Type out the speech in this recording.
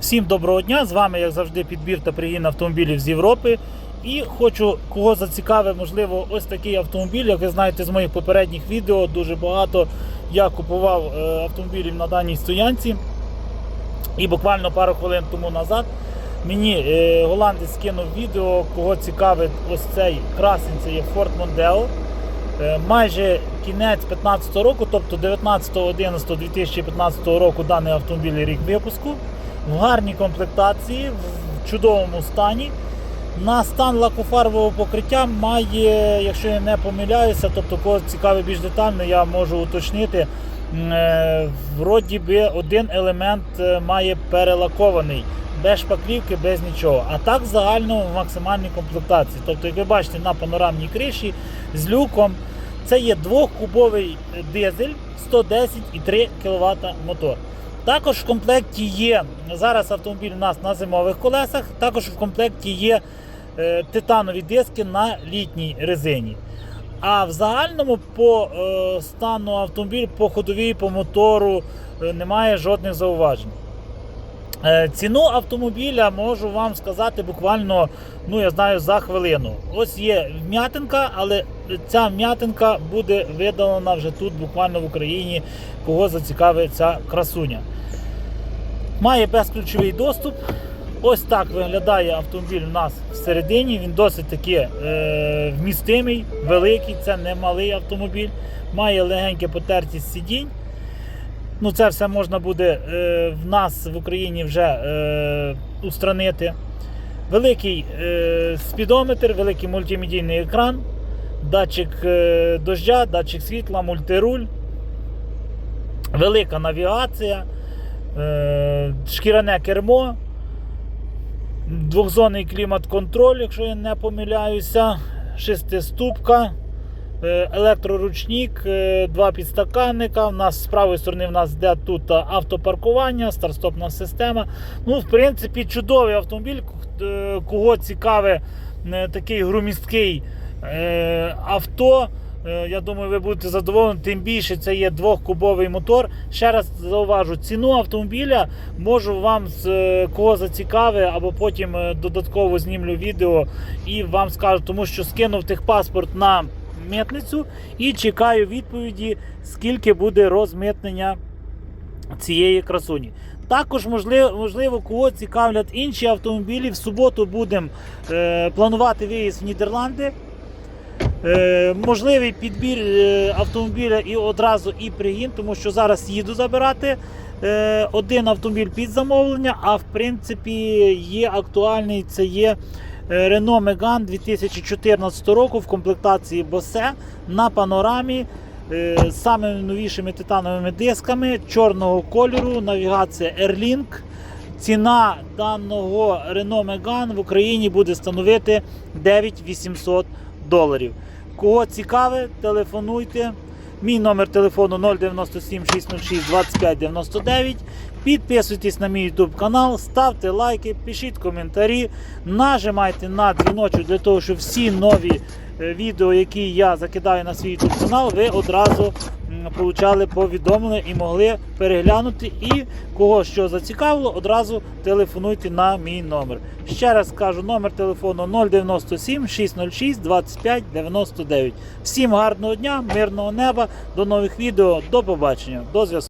Всім доброго дня! З вами, як завжди, підбір та пригін автомобілів з Європи. І хочу, кого зацікавить, можливо, ось такий автомобіль. Як ви знаєте з моїх попередніх відео, дуже багато я купував е, автомобілів на даній стоянці. І буквально пару хвилин тому назад мені е, голландець скинув відео, кого цікавить ось цей красень, це є Ford Mondeo. Е, Майже кінець 2015 року, тобто 19.11.2015 року даний автомобіль рік випуску. В гарній комплектації, в чудовому стані. На стан лакофарбового покриття має, якщо я не помиляюся, тобто кого цікавить більш детально, я можу уточнити. е, Вроді би один елемент е, має перелакований, без шпаклівки, без нічого. А так загально в максимальній комплектації. Тобто, як ви бачите, на панорамній криші з люком. Це є двохкубовий дизель 110,3 кВт мотор. Також в комплекті є, зараз автомобіль у нас на зимових колесах, також в комплекті є е, титанові диски на літній резині. А в загальному по е, стану автомобіль, по ходовій, по мотору е, немає жодних зауважень. Е, Ціну автомобіля можу вам сказати буквально, ну я знаю, за хвилину. Ось є вм'ятинка, але ця вм'ятинка буде видалена вже тут, буквально в Україні, кого зацікавить ця красуня. Має безключовий доступ. Ось так виглядає автомобіль у нас всередині. Він досить таки е, вмістимий, великий, це не малий автомобіль. Має легеньке потертість сидінь. Ну, це все можна буде е, в нас в Україні вже е, устранити. Великий е, спідометр, великий мультимедійний екран, датчик е, дождя, датчик світла, мультируль, велика навігація, е, шкіряне кермо, двохзонний клімат-контроль, якщо я не помиляюся, шестиступка. Е, електроручник, два підстаканника. У нас з правої сторони в нас йде тут автопаркування, старт-стопна система. Ну, в принципі, чудовий автомобіль. Кого цікаве е, такий грумісткий авто. е, Я думаю, ви будете задоволені. Тим більше це є двохкубовий мотор. Ще раз зауважу, ціну автомобіля можу вам е, кого зацікавить, або потім е, додатково знімлю відео і вам скажу, тому що скинув техпаспорт на митницю і чекаю відповіді, скільки буде розмитнення цієї красуні. Також, можливо, можливо, кого цікавлять інші автомобілі. В суботу будемо е, планувати виїзд в Нідерланди. Е, можливий підбір е, автомобіля і одразу і пригін, тому що зараз їду забирати е, один автомобіль під замовлення, а в принципі є актуальний це є Renault Megane 2014 року в комплектації Bose на панорамі з самими новішими титановими дисками чорного кольору, навігація Airlink. Ціна даного Renault Megane в Україні буде становити 9800 доларів. Кого цікаве, телефонуйте. Мій номер телефону 097 606 25 99. Підписуйтесь на мій YouTube канал, ставте лайки, пишіть коментарі, нажимайте на дзвіночок для того, щоб всі нові е, відео, які я закидаю на свій YouTube канал, ви одразу получали повідомлення і могли переглянути. І кого що зацікавило, одразу телефонуйте на мій номер. Ще раз кажу, номер телефону 097 606 25 99. Всім гарного дня, мирного неба, до нових відео, до побачення, до зв'язку.